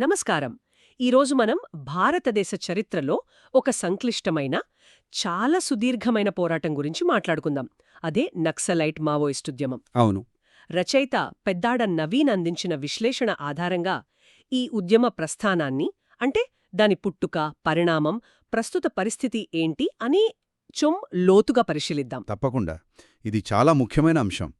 నమస్కారం. ఈరోజు మనం భారతదేశ చరిత్రలో ఒక సంక్లిష్టమైన చాలా సుదీర్ఘమైన పోరాటం గురించి మాట్లాడుకుందాం. అదే నక్సలైట్ మావోయిస్ట్ ఉద్యమం. అవును. రచయిత పెద్దాడ నవీన్ అందించిన విశ్లేషణ ఆధారంగా ఈ ఉద్యమ ప్రస్థానాన్ని అంటే దాని పుట్టుక పరిణామం ప్రస్తుత పరిస్థితి ఏంటి అని చొమ్ లోతుగా పరిశీలిద్దాం. తప్పకుండా. ఇది చాలా ముఖ్యమైన అంశం.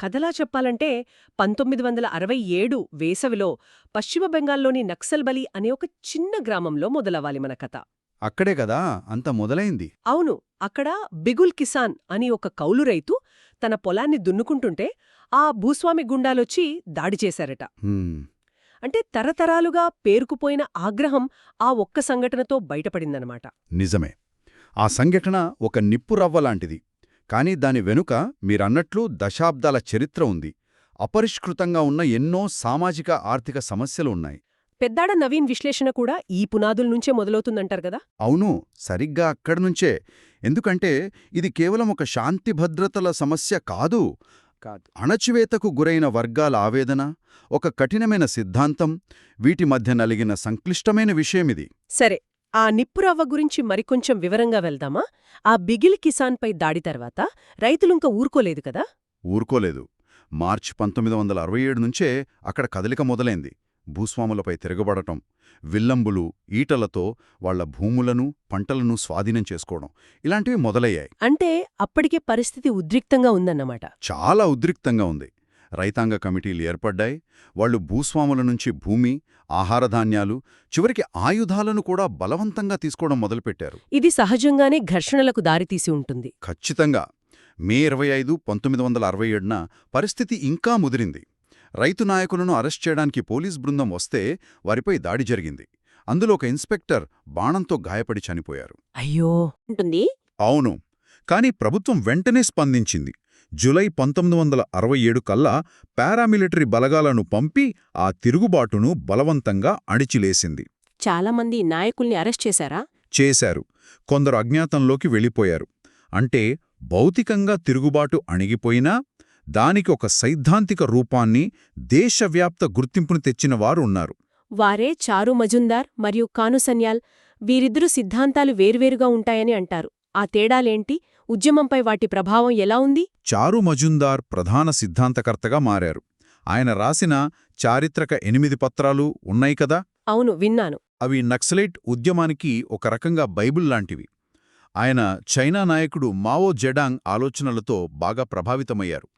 కథలా చెప్పాలంటే పంతొమ్మిది వందల అరవై ఏడు వేసవిలో పశ్చిమ బెంగాల్లోని నక్సల్బలి అనే ఒక చిన్న గ్రామంలో మొదలవ్వాలి మన కథ. అక్కడే కదా? అంత మొదలైంది. అవును అక్కడ బిగుల్ కిసాన్ అని ఒక కౌలు రైతు తన పొలాన్ని దున్నుకుంటుంటే ఆ భూస్వామి గుండాలొచ్చి దాడి చేశారట. అంటే తరతరాలుగా పేరుకుపోయిన ఆగ్రహం ఆ ఒక్క సంఘటనతో బయటపడిందనమాట. నిజమే. ఆ సంఘటన ఒక నిప్పు రవ్వ లాంటిది. కాని దాని వెనుక మీరన్నట్లు దశాబ్దాల చరిత్ర ఉంది. అపరిష్కృతంగా ఉన్న ఎన్నో సామాజిక ఆర్థిక సమస్యలు ఉన్నాయి. పెద్దాడ నవీన్ విశ్లేషణ కూడా ఈ పునాదుల నుంచే మొదలవుతుందంటారు కదా? అవును సరిగ్గా అక్కడ్నుంచే ఎందుకంటే ఇది కేవలం ఒక శాంతి భద్రతల సమస్య కాదు. కాదు. అణచివేతకు గురైన వర్గాల ఆవేదన ఒక కఠినమైన సిద్ధాంతం వీటి మధ్య నలిగిన సంక్లిష్టమైన విషయమిది. సరే ఆ నిప్పురవ్వ గురించి మరికొంచెం వివరంగా వెళ్దామా? ఆ బిగిల్ కిసాన్పై దాడి తర్వాత రైతులుంక ఊరుకోలేదు కదా? ఊరుకోలేదు. మార్చి పంతొమ్మిది వందల అరవై ఏడు నుంచే అక్కడ కదలిక మొదలైంది. భూస్వాములపై తిరగబడటం విల్లంబులు ఈటలతో వాళ్ళ భూములను పంటలను స్వాధీనం చేసుకోవడం ఇలాంటివి మొదలయ్యాయి. అంటే అప్పటికే పరిస్థితి ఉద్రిక్తంగా ఉందన్నమాట. చాలా ఉద్రిక్తంగా ఉంది. రైతాంగ కమిటీలు ఏర్పడ్డాయి. వాళ్ళు భూస్వాముల నుంచి భూమి ఆహారధాన్యాలు చివరికి ఆయుధాలను కూడా బలవంతంగా తీసుకోవడం మొదలుపెట్టారు. ఇది సహజంగానే ఘర్షణలకు దారితీసి ఉంటుంది. ఖచ్చితంగా. మే ఇరవై ఐదు పంతొమ్మిది వందల అరవై ఏడున పరిస్థితి ఇంకా ముదిరింది. రైతు నాయకులను అరెస్ట్ చేయడానికి పోలీస్ బృందం వస్తే వారిపై దాడి జరిగింది. అందులో ఒక ఇన్స్పెక్టర్ బాణంతో గాయపడి చనిపోయారు. అయ్యో! ఉంటుంది. అవును. కాని ప్రభుత్వం వెంటనే స్పందించింది. జులై పంతొమ్మిది వందల అరవై ఏడు కల్లా పారామిలిటరీ బలగాలను పంపి ఆ తిరుగుబాటును బలవంతంగా అణిచిలేసింది. చాలామంది నాయకుల్ని అరెస్ట్ చేశారా? చేశారు. కొందరు అజ్ఞాతంలోకి వెళ్ళిపోయారు. అంటే భౌతికంగా తిరుగుబాటు అణిగిపోయినా దానికి ఒక సైద్ధాంతిక రూపాన్ని దేశవ్యాప్త గుర్తింపును తెచ్చిన వారు ఉన్నారు. వారే చారు మజుందార్ మరియు కానుసన్యాల్ వీరిద్దరు సిద్ధాంతాలు వేర్వేరుగా ఉంటాయని అంటారు. ఆ తేడాలేంటి? ఉద్యమంపై వాటి ప్రభావం ఎలా ఉంది? చారు మజుందార్ ప్రధాన సిద్ధాంతకర్తగా మారారు. ఆయన రాసిన చారిత్రక ఎనిమిది పత్రాలు ఉన్నాయి కదా? అవును విన్నాను. అవి నక్సలైట్ ఉద్యమానికి ఒక రకంగా బైబిల్ లాంటివి. ఆయన చైనా నాయకుడు మావో జెడాంగ్ ఆలోచనలతో బాగా ప్రభావితమయ్యారు.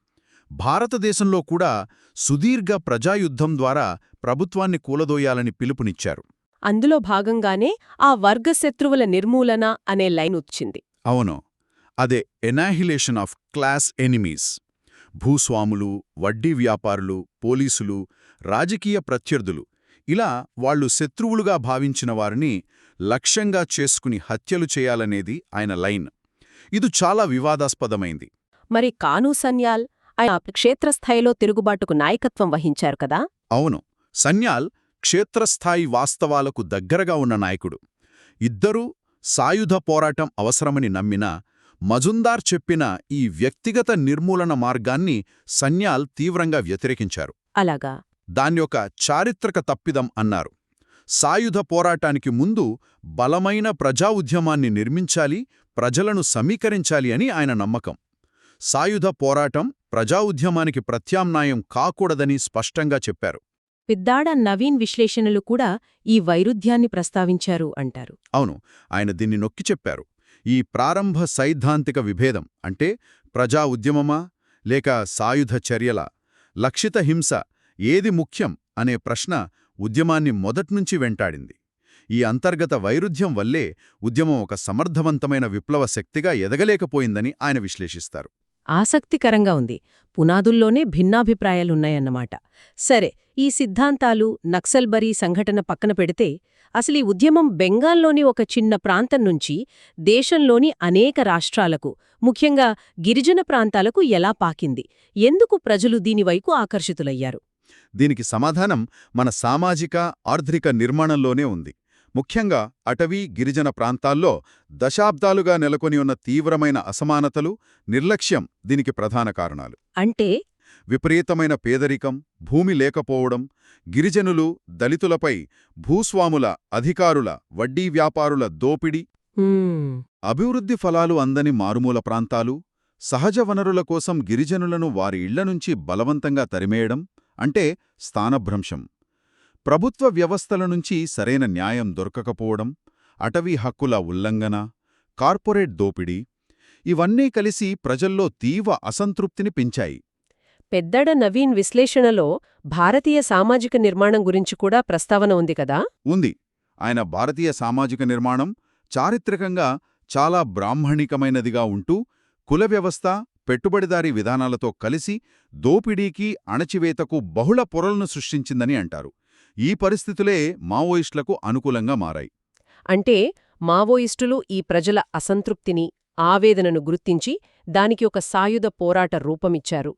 భారతదేశంలో కూడా సుదీర్ఘ ప్రజాయుద్ధం ద్వారా ప్రభుత్వాన్ని కూలదోయాలని పిలుపునిచ్చారు. అందులో భాగంగానే ఆ వర్గశత్రువుల నిర్మూలన అనే లైన్ వచ్చింది. అవును. అదే ఎనాహిలేషన్ ఆఫ్ క్లాస్ ఎనిమీస్. భూస్వాములు వడ్డీ వ్యాపారులు పోలీసులు రాజకీయ ప్రత్యర్థులు. ఇలా వాళ్ళు శత్రువులుగా భావించిన వారిని లక్ష్యంగా చేసుకుని హత్యలు చేయాలనేది ఆయన లైన్. ఇది చాలా వివాదాస్పదమైంది. మరి కానూసన్యాల్ ఆయన క్షేత్రస్థాయిలో తిరుగుబాటుకు నాయకత్వం వహించారు కదా? అవును. సన్యాల్ క్షేత్రస్థాయి వాస్తవాలకు దగ్గరగా ఉన్న నాయకుడు. ఇద్దరూ సాయుధ పోరాటం అవసరమని నమ్మినా మజుందార్ చెప్పిన ఈ వ్యక్తిగత నిర్మూలన మార్గాన్ని సన్యాల్ తీవ్రంగా వ్యతిరేకించారు. అలాగా. ఒక చారిత్రక తప్పిదం అన్నారు. సాయుధ పోరాటానికి ముందు బలమైన ప్రజా ఉద్యమాన్ని నిర్మించాలి ప్రజలను సమీకరించాలి అని ఆయన నమ్మకం. సాయుధ పోరాటం ప్రజా ఉద్యమానికి ప్రత్యామ్నాయం కాకూడదని స్పష్టంగా చెప్పారు. పిద్దాడ నవీన్ విశ్లేషణలు కూడా ఈ వైరుధ్యాన్ని ప్రస్తావించారు అంటారు. అవును ఆయన దీన్ని నొక్కి చెప్పారు. ఈ ప్రారంభ సైద్ధాంతిక విభేదం అంటే ప్రజా ఉద్యమమా లేక సాయుధ చర్యల? లక్షిత హింస ఏది ముఖ్యం అనే ప్రశ్న ఉద్యమాన్ని మొదట్నుంచి వెంటాడింది. ఈ అంతర్గత వైరుధ్యం వల్లే ఉద్యమం ఒక సమర్థవంతమైన విప్లవ శక్తిగా ఎదగలేకపోయిందని ఆయన విశ్లేషిస్తారు. ఆసక్తికరంగా ఉంది. పునాదుల్లోనే భిన్నాభిప్రాయాలున్నాయన్నమాట. సరే ఈ సిద్ధాంతాలు నక్సల్బరీ సంఘటన పక్కన పెడితే అసలు ఈ ఉద్యమం బెంగాల్లోని ఒక చిన్న ప్రాంతం నుంచి దేశంలోని అనేక రాష్ట్రాలకు ముఖ్యంగా గిరిజన ప్రాంతాలకు ఎలా పాకింది? ఎందుకు ప్రజలు దీనివైపు ఆకర్షితులయ్యారు? దీనికి సమాధానం మన సామాజిక ఆర్థిక నిర్మాణంలోనే ఉంది. ముఖ్యంగా అటవీ గిరిజన ప్రాంతాల్లో దశాబ్దాలుగా నెలకొని ఉన్న తీవ్రమైన అసమానతలు నిర్లక్ష్యం దీనికి ప్రధాన కారణాలు. అంటే విపరీతమైన పేదరికం భూమి లేకపోవడం గిరిజనులు దళితులపై భూస్వాముల అధికారుల వడ్డీ వ్యాపారుల దోపిడీ. అభివృద్ధి ఫలాలు అందని మారుమూల ప్రాంతాలు సహజ వనరుల కోసం గిరిజనులను వారి ఇళ్ళ నుంచి బలవంతంగా తరిమేయడం అంటే స్థానభ్రంశం ప్రభుత్వ వ్యవస్థల నుంచి సరైన న్యాయం దొరకకపోవడం అటవీ హక్కుల ఉల్లంఘన కార్పొరేట్ దోపిడీ ఇవన్నీ కలిసి ప్రజల్లో తీవ్ర అసంతృప్తిని పెంచాయి పెద్దడ నవీన్ విశ్లేషణలో భారతీయ సామాజిక నిర్మాణం గురించి కూడా ప్రస్తావన ఉంది కదా? ఉంది. ఆయన భారతీయ సామాజిక నిర్మాణం చారిత్రకంగా చాలా బ్రాహ్మణికమైనదిగా ఉంటూ కుల వ్యవస్థ పెట్టుబడిదారీ విధానాలతో కలిసి దోపిడీకి అణచివేతకు బహుళ పొరలను సృష్టించిందని అంటారు. ఈ పరిస్థితులే మావోయిస్టులకు అనుకూలంగా మారాయి. అంటే మావోయిస్టులు ఈ ప్రజల అసంతృప్తిని ఆవేదనను గుర్తించి దానికి ఒక సాయుధ పోరాట రూపమిచ్చారు.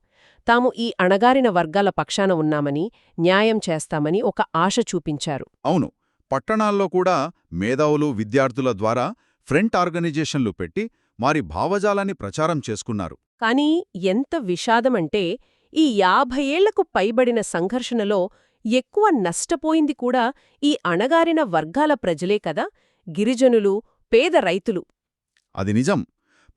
తాము ఈ అణగారిన వర్గాల పక్షాన ఉన్నామని న్యాయం చేస్తామని ఒక ఆశ చూపించారు. అవును. పట్టణాల్లో కూడా మేధావులు విద్యార్థుల ద్వారా ఫ్రంట్ ఆర్గనైజేషన్లు పెట్టి వారి భావజాలాన్ని ప్రచారం చేసుకున్నారు. కానీ ఎంత విషాదమంటే ఈ యాభై ఏళ్ళకు పైబడిన సంఘర్షణలో ఎక్కువ నష్టపోయింది కూడా ఈ అణగారిన వర్గాల ప్రజలే కదా గిరిజనులు పేద రైతులు. అది నిజం.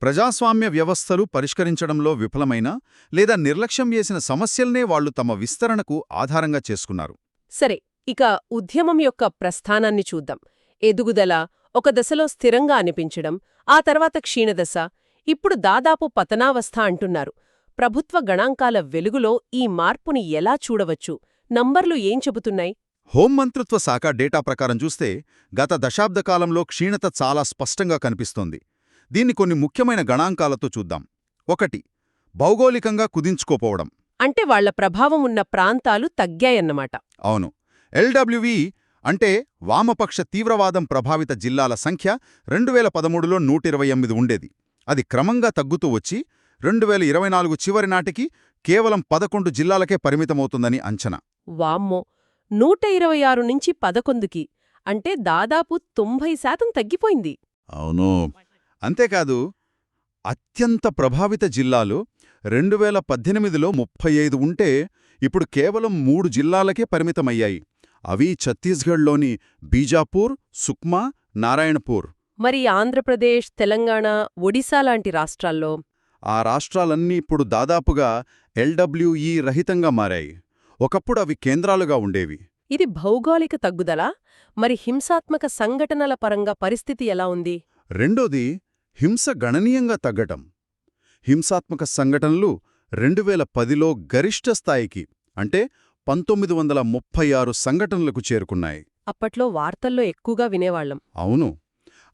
ప్రజాస్వామ్య వ్యవస్థలు పరిష్కరించడంలో విఫలమైన లేదా నిర్లక్ష్యం చేసిన సమస్యల్నే వాళ్ళు తమ విస్తరణకు ఆధారంగా చేసుకున్నారు. సరే ఇక ఉద్యమం యొక్క ప్రస్థానాన్ని చూద్దాం. ఎదుగుదల ఒక దశలో స్థిరంగా అనిపించడం ఆ తర్వాత క్షీణదశ ఇప్పుడు దాదాపు పతనావస్థ అంటున్నారు. ప్రభుత్వ గణాంకాల వెలుగులో ఈ మార్పుని ఎలా చూడవచ్చు? నంబర్లు ఏం చెబుతున్నాయి? హోంమంత్రిత్వ శాఖ డేటా ప్రకారం చూస్తే గత దశాబ్ద కాలంలో క్షీణత చాలా స్పష్టంగా కనిపిస్తోంది. దీన్ని కొన్ని ముఖ్యమైన గణాంకాలతో చూద్దాం. ఒకటి భౌగోళికంగా కుదించుకోపోవడం. అంటే వాళ్ళ ప్రభావం ఉన్న ప్రాంతాలు తగ్గాయన్నమాట. అవును. ఎల్డబ్ల్యూవి అంటే వామపక్ష తీవ్రవాదం ప్రభావిత జిల్లాల సంఖ్య రెండు వేల పదమూడులో నూట ఇరవై ఎనిమిది ఉండేది. అది క్రమంగా తగ్గుతూ వచ్చి రెండు వేల ఇరవై నాలుగు చివరి నాటికి కేవలం పదకొండు జిల్లాలకే పరిమితమవుతుందని అంచనా. వామ్మో! నూట ఇరవై ఆరు నుంచి పదకొందుకి అంటే దాదాపు తొంభై శాతం తగ్గిపోయింది. అవును. అంతేకాదు అత్యంత ప్రభావిత జిల్లాలు రెండు వేల పద్దెనిమిదిలో ముప్పై ఐదు ఉంటే ఇప్పుడు కేవలం మూడు జిల్లాలకే పరిమితమయ్యాయి. అవి ఛత్తీస్గఢ్లోని బీజాపూర్ సుక్మా నారాయణపూర్. మరి ఆంధ్రప్రదేశ్ తెలంగాణ ఒడిశా లాంటి రాష్ట్రాల్లో? ఆ రాష్ట్రాలన్నీ ఇప్పుడు దాదాపుగా ఎల్డబ్ల్యూఈ రహితంగా మారాయి. ఒకప్పుడు అవి కేంద్రాలుగా ఉండేవి. ఇది భౌగోళిక తగ్గుదల? మరి హింసాత్మక సంఘటనల పరంగా పరిస్థితి ఎలా ఉంది? రెండోది హింస గణనీయంగా తగ్గటం. హింసాత్మక సంఘటనలు రెండు వేల పదిలో గరిష్ట స్థాయికి అంటే పంతొమ్మిది వందల ముప్పై ఆరు సంఘటనలకు చేరుకున్నాయి. అప్పట్లో వార్తల్లో ఎక్కువగా వినేవాళ్ళం అవును.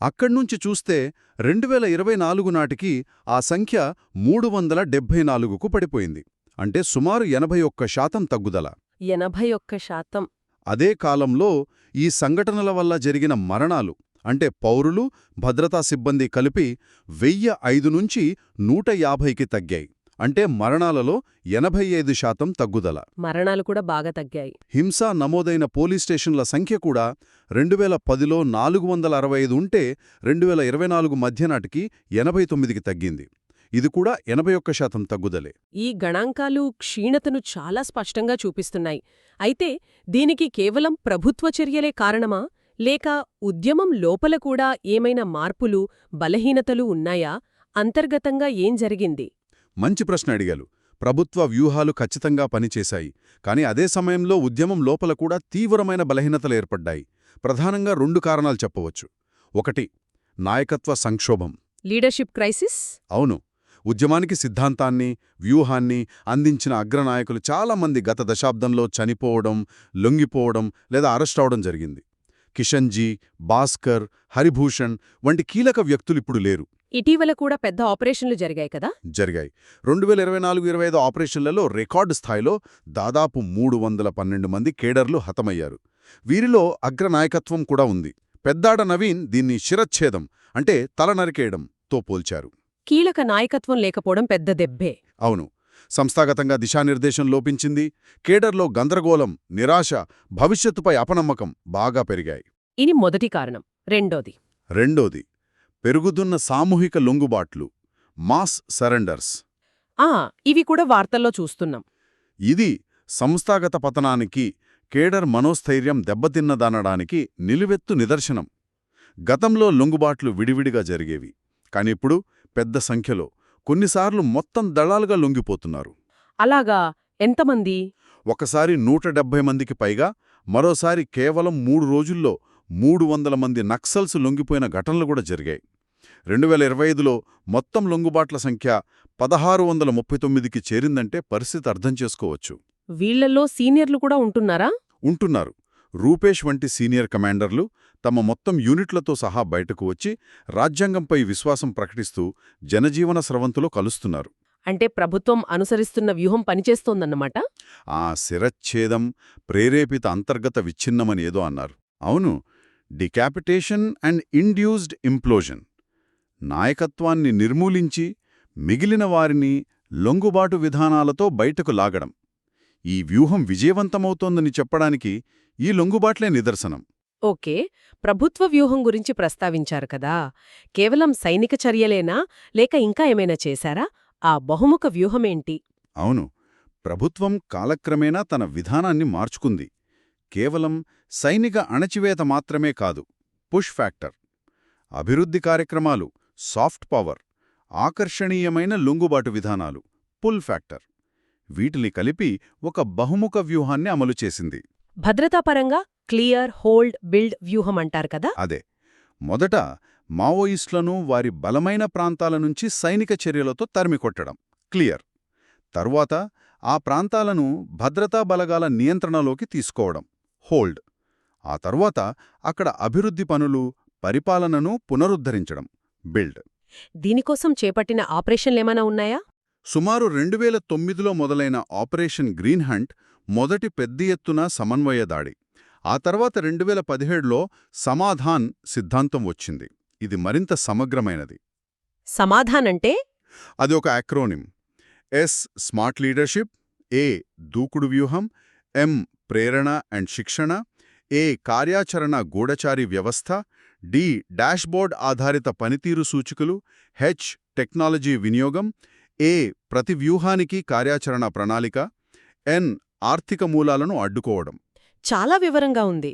అక్కడ్నుంచి చూస్తే రెండు వేల ఇరవై నాలుగు నాటికి ఆ సంఖ్య మూడు వందల డెబ్భై నాలుగుకు పడిపోయింది. అంటే సుమారు ఎనభై ఒక్క శాతం తగ్గుదల. ఎనభై ఒక్క శాతం. అదే కాలంలో ఈ సంఘటనల వల్ల జరిగిన మరణాలు అంటే పౌరులు భద్రతా సిబ్బంది కలిపి వెయ్యి ఐదు నుంచి నూట యాభైకి తగ్గాయి. అంటే మరణాలలో ఎనభై ఐదు శాతం తగ్గుదల. మరణాలు కూడా బాగా తగ్గాయి. హింస నమోదైన పోలీస్ స్టేషన్ల సంఖ్య కూడా రెండు వేల పదిలో నాలుగు వందల అరవై ఐదు ఉంటే రెండు వేల ఇరవై నాలుగు మధ్య నాటికి ఎనభై తొమ్మిదికి తగ్గింది. ఇది కూడా ఎనభై ఒక్క శాతం తగ్గుదలే. ఈ గణాంకాలు క్షీణతను చాలా స్పష్టంగా చూపిస్తున్నాయి. అయితే దీనికి కేవలం ప్రభుత్వ చర్యలే కారణమా? లేక ఉద్యమం లోపల కూడా ఏమైనా మార్పులు బలహీనతలు ఉన్నాయా? అంతర్గతంగా ఏం జరిగింది? మంచి ప్రశ్న అడిగారు. ప్రభుత్వ వ్యూహాలు ఖచ్చితంగా పనిచేశాయి కానీ అదే సమయంలో ఉద్యమం లోపల కూడా తీవ్రమైన బలహీనతలు ఏర్పడ్డాయి. ప్రధానంగా రెండు కారణాలు చెప్పవచ్చు. ఒకటి నాయకత్వ సంక్షోభం. Leadership crisis? అవును. ఉద్యమానికి సిద్ధాంతాన్ని వ్యూహాన్ని అందించిన అగ్రనాయకులు చాలామంది గత దశాబ్దంలో చనిపోవడం లొంగిపోవడం లేదా అరెస్ట్ అవడం జరిగింది. కిషన్జీ భాస్కర్ హరిభూషణ్ వంటి కీలక వ్యక్తులిప్పుడు లేరు. ఇటీవల కూడా పెద్ద ఆపరేషన్లు జరిగాయి కదా? జరిగాయి. రెండు వేల ఇరవై నాలుగు ఇరవై ఐదు ఆపరేషన్లలో రికార్డు స్థాయిలో దాదాపు మూడు వందల పన్నెండు మంది కేడర్లు హతమయ్యారు. వీరిలో అగ్రనాయకత్వం కూడా ఉంది. పెద్దాడ నవీన్ దీన్ని శిరచ్ఛేదం అంటే తల నరికేయడంతో పోల్చారు. కీలక నాయకత్వం లేకపోవడం పెద్ద దెబ్బే. అవును. సంస్థాగతంగా దిశానిర్దేశం లోపించింది. కేడర్లో గందరగోళం నిరాశ భవిష్యత్తుపై అపనమ్మకం బాగా పెరిగాయి. ఇది మొదటి కారణం రెండోది. రెండోది పెరుగుతున్న సామూహిక లొంగుబాట్లు మాస్ సరెండర్స్. ఆ ఇవి కూడా వార్తల్లో చూస్తున్నాం. ఇది సంస్థాగత పతనానికి కేడర్ మనోస్థైర్యం దెబ్బతిన్నదనడానికి నిలువెత్తు నిదర్శనం. గతంలో లొంగుబాట్లు విడివిడిగా జరిగేవి కానిప్పుడు పెద్ద సంఖ్యలో కొన్నిసార్లు మొత్తం దళాలుగా లొంగిపోతున్నారు. అలాగా? ఎంతమంది ఒకసారి నూట డెబ్బై మందికి పైగా మరోసారి కేవలం మూడు రోజుల్లో మూడు వందల మంది నక్సల్స్ లొంగిపోయిన ఘటనలు కూడా జరిగాయి. రెండు వేల ఇరవై ఐదులో మొత్తం లొంగుబాట్ల సంఖ్య పదహారు వందల ముప్పై తొమ్మిదికి చేరిందంటే పరిస్థితి అర్థం చేసుకోవచ్చు. వీళ్ళలో సీనియర్లు కూడా ఉంటున్నారా? ఉంటున్నారు. రూపేష్ వంటి సీనియర్ కమాండర్లు తమ మొత్తం యూనిట్లతో సహా బయటకు వచ్చి రాజ్యాంగంపై విశ్వాసం ప్రకటిస్తూ జనజీవన స్రవంతులో కలుస్తున్నారు. అంటే ప్రభుత్వం అనుసరిస్తున్న వ్యూహం పనిచేస్తోందన్నమాట? ఆ శిరచ్ఛేదం ప్రేరేపిత అంతర్గత విచ్ఛిన్నమని ఏదో అన్నారు. అవును డికాపిటేషన్ అండ్ ఇండ్యూస్డ్ ఇంప్లోజన్ నాయకత్వాన్ని నిర్మూలించి మిగిలిన వారిని లొంగుబాటు విధానాలతో బయటకు లాగడం. ఈ వ్యూహం విజయవంతమవుతోందని చెప్పడానికి ఈ లొంగుబాట్లే నిదర్శనం. ఓకే ప్రభుత్వ వ్యూహం గురించి ప్రస్తావించారు కదా. కేవలం సైనిక చర్యలేనా? లేక ఇంకా ఏమైనా చేశారా? ఆ బహుముఖ వ్యూహమేంటి? అవును ప్రభుత్వం కాలక్రమేణా తన విధానాన్ని మార్చుకుంది. కేవలం సైనిక అణచివేత మాత్రమే కాదు పుష్ ఫ్యాక్టర్ అభివృద్ధి కార్యక్రమాలు సాఫ్ట్ పవర్ ఆకర్షణీయమైన లొంగుబాటు విధానాలు పుల్ ఫ్యాక్టర్. వీటిని కలిపి ఒక బహుముఖ వ్యూహాన్ని అమలు చేసింది. భద్రతాపరంగా క్లియర్ హోల్డ్ బిల్డ్ వ్యూహం అంటారు కదా? అదే. మొదట మావోయిస్టులను వారి బలమైన ప్రాంతాల నుంచి సైనిక చర్యలతో తరిమికొట్టడం క్లియర్. తరువాత ఆ ప్రాంతాలను భద్రతా బలగాల నియంత్రణలోకి తీసుకోవడం హోల్డ్. ఆ తరువాత అక్కడ అభివృద్ధి పనులు పరిపాలనను పునరుద్ధరించడం బిల్డ్. దీనికోసం చేపట్టిన ఆపరేషన్లేమైనా ఉన్నాయా? సుమారు రెండు వేల తొమ్మిదిలో మొదలైన ఆపరేషన్ గ్రీన్ హంట్ మొదటి పెద్ద ఎత్తున సమన్వయ దాడి. ఆ తర్వాత రెండు వేల పదిహేడులో సమాధాన్ సిద్ధాంతం వచ్చింది. ఇది మరింత సమగ్రమైనది. సమాధానంటే అది ఒక acronym S smart leadership A దూకుడు వ్యూహం ఎం ప్రేరణ అండ్ శిక్షణ ఏ కార్యాచరణ గూఢచారి వ్యవస్థ డి డాష్బోర్డ్ ఆధారిత పనితీరు సూచికలు హెచ్ టెక్నాలజీ వినియోగం ఏ ప్రతి వ్యూహానికి కార్యాచరణ ప్రణాళిక ఎన్ ఆర్థిక మూలాలను అడ్డుకోవడం. చాలా వివరంగా ఉంది.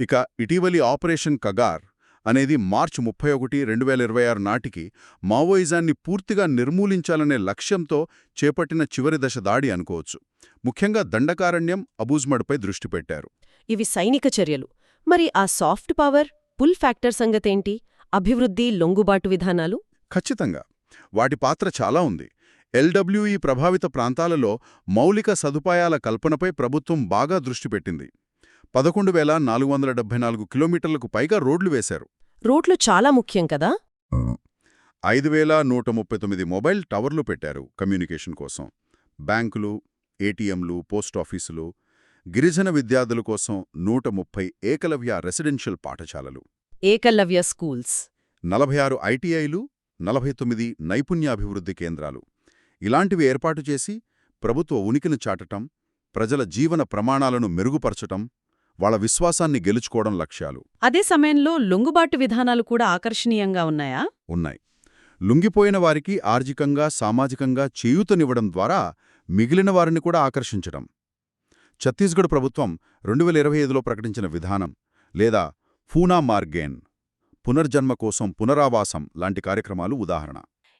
ఇక ఇటీవలి ఆపరేషన్ కగార్ అనేది మార్చి ముప్పై ఒకటి రెండు వేల ఇరవై ఆరు నాటికి మావోయిజాన్ని పూర్తిగా నిర్మూలించాలనే లక్ష్యంతో చేపట్టిన చివరి దశ దాడి అనుకోవచ్చు. ముఖ్యంగా దండకారణ్యం అబూజ్మడ్పై దృష్టి పెట్టారు. ఇవి సైనిక చర్యలు. మరి ఆ సాఫ్ట్ పవర్ పుల్ ఫ్యాక్టర్ సంగతేంటి? అభివృద్ధి లొంగుబాటు విధానాలు? ఖచ్చితంగా. వాటి పాత్ర చాలా ఉంది. ఎల్డబ్ల్యూఈ ప్రభావిత ప్రాంతాలలో మౌలిక సదుపాయాల కల్పనపై ప్రభుత్వం బాగా దృష్టి పెట్టింది. పదకొండు వేల నాలుగు వందల డెబ్బై నాలుగు కిలోమీటర్లకు పైగా రోడ్లు వేశారు. రోడ్లు చాలా ముఖ్యం కదా? ఐదు వేల నూట ముప్పై తొమ్మిది మొబైల్ టవర్లు పెట్టారు కమ్యూనికేషన్ కోసం. బ్యాంకులు ఏటీఎంలు పోస్టాఫీసులు గిరిజన విద్యార్థుల కోసం నూట ముప్పై ఏకలవ్య రెసిడెన్షియల్ పాఠశాలలు. ఏకలవ్య స్కూల్స్. నలభై ఆరు ఐటీఐలు నలభై తొమ్మిది నైపుణ్యాభివృద్ధి కేంద్రాలు. ఇలాంటివి ఏర్పాటు చేసి ప్రభుత్వ ఉనికిని చాటటం ప్రజల జీవన ప్రమాణాలను మెరుగుపరచటం వాళ్ళ విశ్వాసాన్ని గెలుచుకోవడం లక్ష్యాలు. అదే సమయంలో లొంగుబాటు విధానాలు కూడా ఆకర్షణీయంగా ఉన్నాయా? ఉన్నాయి. లుంగిపోయిన వారికి ఆర్థికంగా సామాజికంగా చేయూతనివ్వడం ద్వారా మిగిలిన వారిని కూడా ఆకర్షించడం ఛత్తీస్గఢ్ ప్రభుత్వం రెండు వేల ఇరవై ఐదులో ప్రకటించిన విధానం లేదా ఫూనా మార్గేన్ పునర్జన్మ కోసం పునరావాసం లాంటి కార్యక్రమాలు ఉదాహరణ.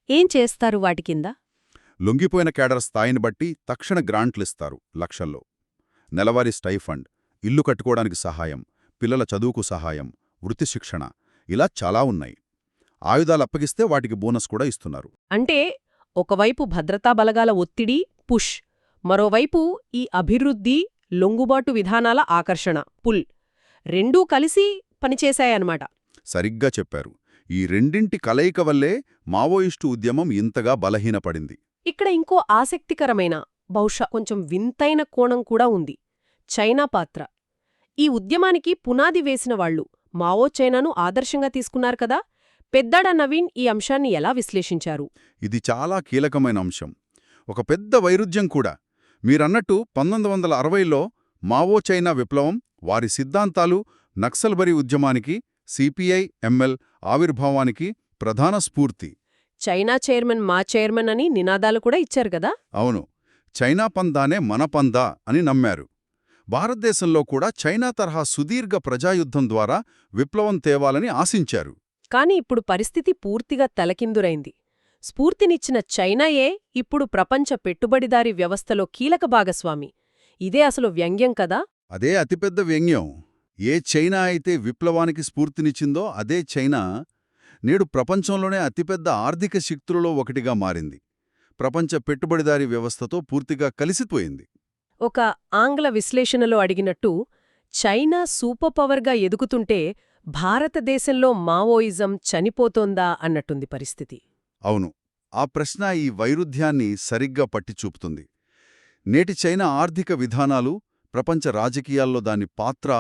ఏం చేస్తారు వాటి కింద? లొంగిపోయిన కేడర్ స్థాయిని బట్టి తక్షణ గ్రాంట్లిస్తారు లక్షల్లో. నెలవారీ స్టైఫండ్ ఇల్లు కట్టుకోవడానికి సహాయం పిల్లల చదువుకు సహాయం వృత్తి శిక్షణ ఇలా చాలా ఉన్నాయి. ఆయుధాలు అప్పగిస్తే వాటికి బోనస్ కూడా ఇస్తున్నారు. అంటే ఒకవైపు భద్రతా బలగాల ఒత్తిడి పుష్ మరోవైపు ఈ అభివృద్ధి లొంగుబాటు విధానాల ఆకర్షణ పుల్ రెండూ కలిసి పనిచేశాయన్నమాట. సరిగ్గా చెప్పారు. ఈ రెండింటి కలయిక వల్లే మావోయిస్టు ఉద్యమం ఇంతగా బలహీనపడింది. ఇక్కడ ఇంకో ఆసక్తికరమైన బహుశా కొంచెం వింతైన కోణం కూడా ఉంది. చైనా పాత్ర. ఈ ఉద్యమానికి పునాది వేసిన వాళ్ళు మావో చైనాను ఆదర్శంగా తీసుకున్నారు కదా? పెద్దడ నవీన్ ఈ అంశాన్ని ఎలా విశ్లేషించారు? ఇది చాలా కీలకమైన అంశం. ఒక పెద్ద వైరుధ్యం కూడా. మీరన్నట్టు పంతొమ్మిది వందల అరవైలో మావో చైనా విప్లవం వారి సిద్ధాంతాలు నక్సల్బరీ ఉద్యమానికి సిపిఐ ఎంఎల్ ఆవిర్భావానికి ప్రధాన స్ఫూర్తి. చైనా చైర్మన్ మా చైర్మన్ అని నినాదాలు కూడా ఇచ్చారు కదా? అవును. చైనా పందానే మన పందా అని నమ్మారు. భారతదేశంలో కూడా చైనా తరహా సుదీర్ఘ ప్రజాయుద్ధం ద్వారా విప్లవం తేవాలని ఆశించారు. కాని ఇప్పుడు పరిస్థితి పూర్తిగా తలకిందురైంది. స్ఫూర్తినిచ్చిన చైనాయే ఇప్పుడు ప్రపంచ పెట్టుబడిదారీ వ్యవస్థలో కీలక భాగస్వామి. ఇదే అసలు వ్యంగ్యం కదా? అదే అతిపెద్ద వ్యంగ్యం. ఏ చైనా అయితే విప్లవానికి స్ఫూర్తినిచ్చిందో అదే చైనా నేడు ప్రపంచంలోనే అతిపెద్ద ఆర్థిక శక్తులలో ఒకటిగా మారింది. ప్రపంచ పెట్టుబడిదారీ వ్యవస్థతో పూర్తిగా కలిసిపోయింది. ఒక ఆంగ్ల విశ్లేషణలో అడిగినట్టు చైనా సూపర్ పవర్గా ఎదుగుతుంటే భారతదేశంలో మావోయిజం చనిపోతోందా అన్నట్టుంది పరిస్థితి. అవును ఆ ప్రశ్న ఈ వైరుధ్యాన్ని సరిగ్గా పట్టిచూపుతుంది. నేటి చైనా ఆర్థిక విధానాలు ప్రపంచ రాజకీయాల్లో దాని పాత్ర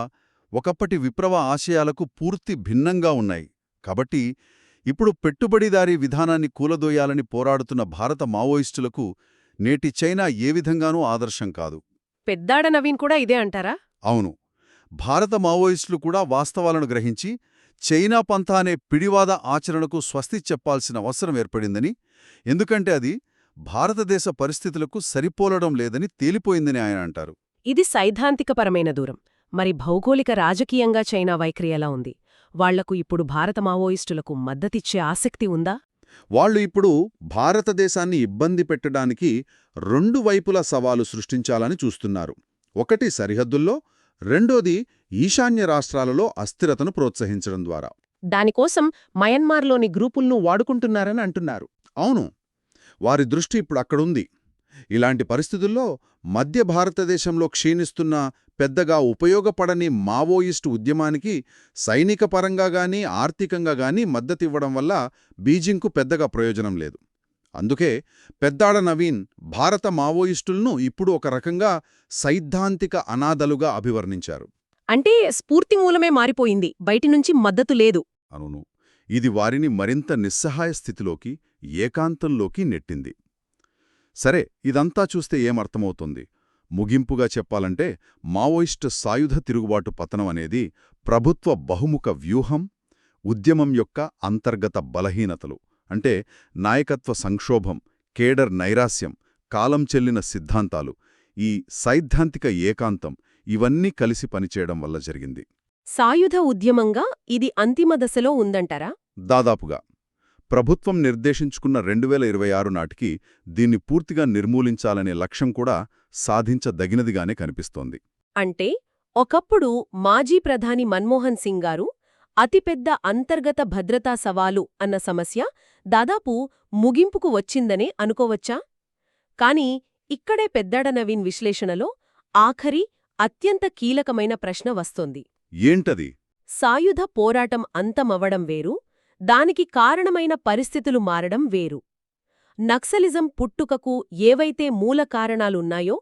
ఒకప్పటి విప్లవ ఆశయాలకు పూర్తి భిన్నంగా ఉన్నాయి. కాబట్టి ఇప్పుడు పెట్టుబడిదారీ విధానాన్ని కూలదోయాలని పోరాడుతున్న భారత మావోయిస్టులకు నేటి చైనా ఏ విధంగానూ ఆదర్శం కాదు. పెద్దాడ నవీన్ కూడా ఇదే అంటారా? అవును. భారత మావోయిస్టులు కూడా వాస్తవాలను గ్రహించి చైనా పంథా అనే పిడివాద ఆచరణకు స్వస్తి చెప్పాల్సిన అవసరం ఏర్పడిందని ఎందుకంటే అది భారతదేశ పరిస్థితులకు సరిపోలడం లేదని తేలిపోయిందని ఆయన అంటారు. ఇది సైద్ధాంతికపరమైన దూరం. మరి భౌగోళిక రాజకీయంగా చైనా వైఖరి ఎలా ఉంది? వాళ్ళకు ఇప్పుడు భారత మావోయిస్టులకు మద్దతిచ్చే ఆసక్తి ఉందా? వాళ్ళు ఇప్పుడు భారతదేశాన్ని ఇబ్బంది పెట్టడానికి రెండు వైపుల సవాలు సృష్టించాలని చూస్తున్నారు. ఒకటి సరిహద్దుల్లో రెండోది ఈశాన్య రాష్ట్రాలలో అస్థిరతను ప్రోత్సహించడం ద్వారా. దానికోసం మయన్మార్లోని గ్రూపుల్ను వాడుకుంటున్నారని అంటున్నారు. అవును వారి దృష్టి ఇప్పుడు అక్కడుంది. ఇలాంటి పరిస్థితుల్లో మధ్య భారతదేశంలో క్షీణిస్తున్న పెద్దగా ఉపయోగపడని మావోయిస్టు ఉద్యమానికి సైనిక పరంగా గానీ ఆర్థికంగా గానీ మద్దతివ్వడం వల్ల బీజింగ్కు పెద్దగా ప్రయోజనం లేదు. అందుకే పెద్దాడ నవీన్ భారత మావోయిస్టులను ఇప్పుడు ఒక రకంగా సైద్ధాంతిక అనాథలుగా అభివర్ణించారు. అంటే స్ఫూర్తి మూలమే మారిపోయింది. బయటినుంచి మద్దతు లేదు. అనును ఇది వారిని మరింత నిస్సహాయ స్థితిలోకి ఏకాంతంలోకి నెట్టింది. సరే ఇదంతా చూస్తే ఏమర్థమవుతుంది? ముగింపుగా చెప్పాలంటే మావోయిస్టు సాయుధ తిరుగుబాటు పతనం అనేది ప్రభుత్వ బహుముఖ వ్యూహం ఉద్యమం యొక్క అంతర్గత బలహీనతలు. అంటే నాయకత్వ సంక్షోభం కేడర్ నైరాస్యం కాలం చెల్లిన సిద్ధాంతాలు ఈ సైద్ధాంతిక ఏకాంతం ఇవన్నీ కలిసి పనిచేయడం వల్ల జరిగింది. సాయుధ ఉద్యమంగా ఇది అంతిమ దశలో ఉందంటారా? దాదాపుగా. ప్రభుత్వం నిర్దేశించుకున్న రెండు వేల ఇరవై ఆరు నాటికి దీన్ని పూర్తిగా నిర్మూలించాలనే లక్ష్యం కూడా సాధించదగినదిగానే కనిపిస్తోంది. అంటే ఒకప్పుడు మాజీ ప్రధాని మన్మోహన్ సింగ్ గారు అతిపెద్ద అంతర్గత భద్రతా సవాలు అన్న సమస్య దాదాపు ముగింపుకు వచ్చిందనే అనుకోవచ్చా? కాని ఇక్కడే పెద్దాడ నవీన్ విశ్లేషణలో ఆఖరి అత్యంత కీలకమైన ప్రశ్న వస్తోంది. ఏంటది? సాయుధ పోరాటం అంతమవడం వేరు దానికి కారణమైన పరిస్థితులు మారడం వేరు. నక్సలిజం పుట్టుకకు ఏవైతే మూల కారణాలున్నాయో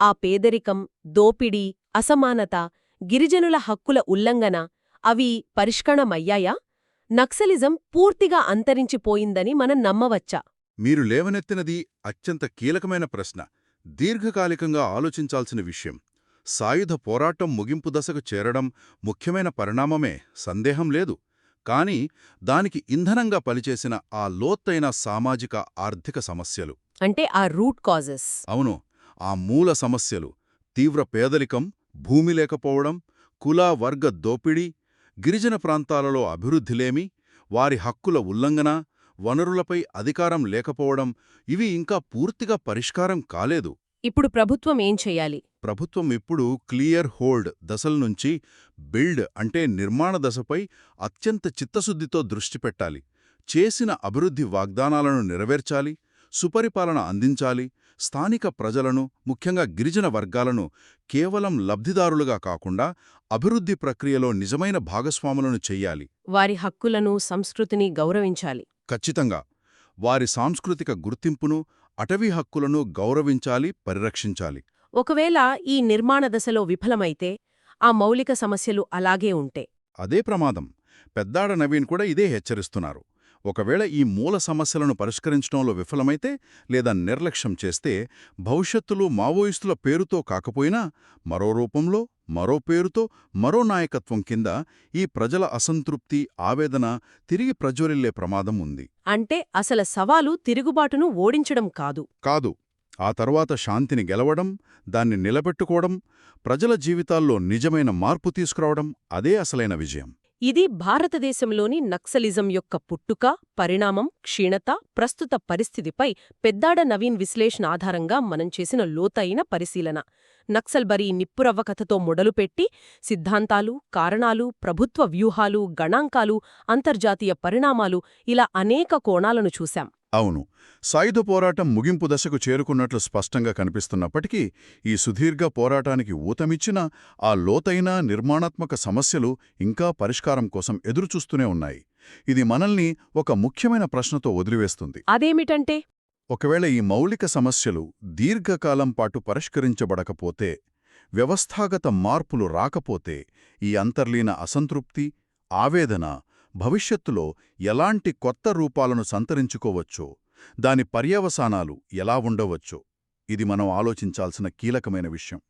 ఆ పేదరికం దోపిడీ అసమానత గిరిజనుల హక్కుల ఉల్లంఘన అవి పరిష్కణమయ్యాయా నక్సలిజం పూర్తిగా అంతరించిపోయిందని మనం నమ్మవచ్చా? మీరు లేవనెత్తినది అత్యంత కీలకమైన ప్రశ్న. దీర్ఘకాలికంగా ఆలోచించాల్సిన విషయం. సాయుధ పోరాటం ముగింపు దశకు చేరడం ముఖ్యమైన పరిణామమే. సందేహం లేదు. కాని దానికి ఇంధనంగా పనిచేసిన ఆ లోతైన సామాజిక ఆర్థిక సమస్యలు. అంటే ఆ రూట్ కాజెస్. అవును ఆ మూల సమస్యలు. తీవ్ర పేదరికం భూమి లేకపోవడం కుల వర్గ దోపిడీ గిరిజన ప్రాంతాలలో అభివృద్ధిలేమి వారి హక్కుల ఉల్లంఘన వనరులపై అధికారం లేకపోవడం ఇవి ఇంకా పూర్తిగా పరిష్కారం కాలేదు. ఇప్పుడు ప్రభుత్వం ఏం చెయ్యాలి? ప్రభుత్వం ఇప్పుడు క్లియర్ హోల్డ్ దశల నుంచి బిల్డ్ అంటే నిర్మాణ దశపై అత్యంత చిత్తశుద్ధితో దృష్టి పెట్టాలి. చేసిన అభివృద్ధి వాగ్దానాలను నెరవేర్చాలి సుపరిపాలన అందించాలి స్థానిక ప్రజలను ముఖ్యంగా గిరిజన వర్గాలను కేవలం లబ్ధిదారులుగా కాకుండా అభివృద్ధి ప్రక్రియలో నిజమైన భాగస్వాములను చెయ్యాలి వారి హక్కులను సంస్కృతిని గౌరవించాలి. ఖచ్చితంగా. వారి సాంస్కృతిక గుర్తింపును అటవీ హక్కులను గౌరవించాలి పరిరక్షించాలి. ఒకవేళ ఈ నిర్మాణ దశలో విఫలమైతే ఆ మౌలిక సమస్యలు అలాగే ఉంటే. అదే ప్రమాదం. పెద్దాడ నవీన్ కూడా ఇదే హెచ్చరిస్తున్నారు. ఒకవేళ ఈ మూల సమస్యలను పరిష్కరించడంలో విఫలమైతే లేదా నిర్లక్ష్యం చేస్తే భవిష్యత్తులో మావోయిస్టుల పేరుతో కాకపోయినా మరో రూపంలో మరో పేరుతో మరో నాయకత్వం కింద ఈ ప్రజల అసంతృప్తి ఆవేదన తిరిగి ప్రజ్వరిల్లే ప్రమాదం ఉంది. అంటే అసలు సవాలు తిరుగుబాటును ఓడించడం కాదు. కాదు. ఆ తర్వాత శాంతిని గెలవడం దాన్ని నిలబెట్టుకోవడం ప్రజల జీవితాల్లో నిజమైన మార్పు తీసుకురావడం అదే అసలైన విజయం. ఇది భారతదేశంలోని నక్సలిజం యొక్క పుట్టుక పరిణామం క్షీణత ప్రస్తుత పరిస్థితిపై పెద్దాడ నవీన్ విశ్లేషణ ఆధారంగా మనం చేసిన లోతైన పరిశీలన. నక్సల్బరీ నిప్పురవ్వ కథతో మొదలుపెట్టి సిద్ధాంతాలు కారణాలు ప్రభుత్వ వ్యూహాలు గణాంకాలు అంతర్జాతీయ పరిణామాలు ఇలా అనేక కోణాలను చూశాం. అవును. సాయుధ పోరాటం ముగింపు దశకు చేరుకున్నట్లు స్పష్టంగా కనిపిస్తున్నప్పటికీ ఈ సుదీర్ఘ పోరాటానికి ఊతమిచ్చిన ఆ లోతైన నిర్మాణాత్మక సమస్యలు ఇంకా పరిష్కారం కోసం ఎదురుచూస్తూనే ఉన్నాయి. ఇది మనల్ని ఒక ముఖ్యమైన ప్రశ్నతో వదిలివేస్తుంది. అదేమిటంటే? ఒకవేళ ఈ మౌలిక సమస్యలు దీర్ఘకాలం పాటు పరిష్కరించబడకపోతే వ్యవస్థాగత మార్పులు రాకపోతే ఈ అంతర్లీన అసంతృప్తి ఆవేదన భవిష్యత్తులో ఎలాంటి కొత్త రూపాలను సంతరించుకోవచ్చో దాని పర్యవసానాలు ఎలా ఉండవచ్చో ఇది మనం ఆలోచించాల్సిన కీలకమైన విషయం.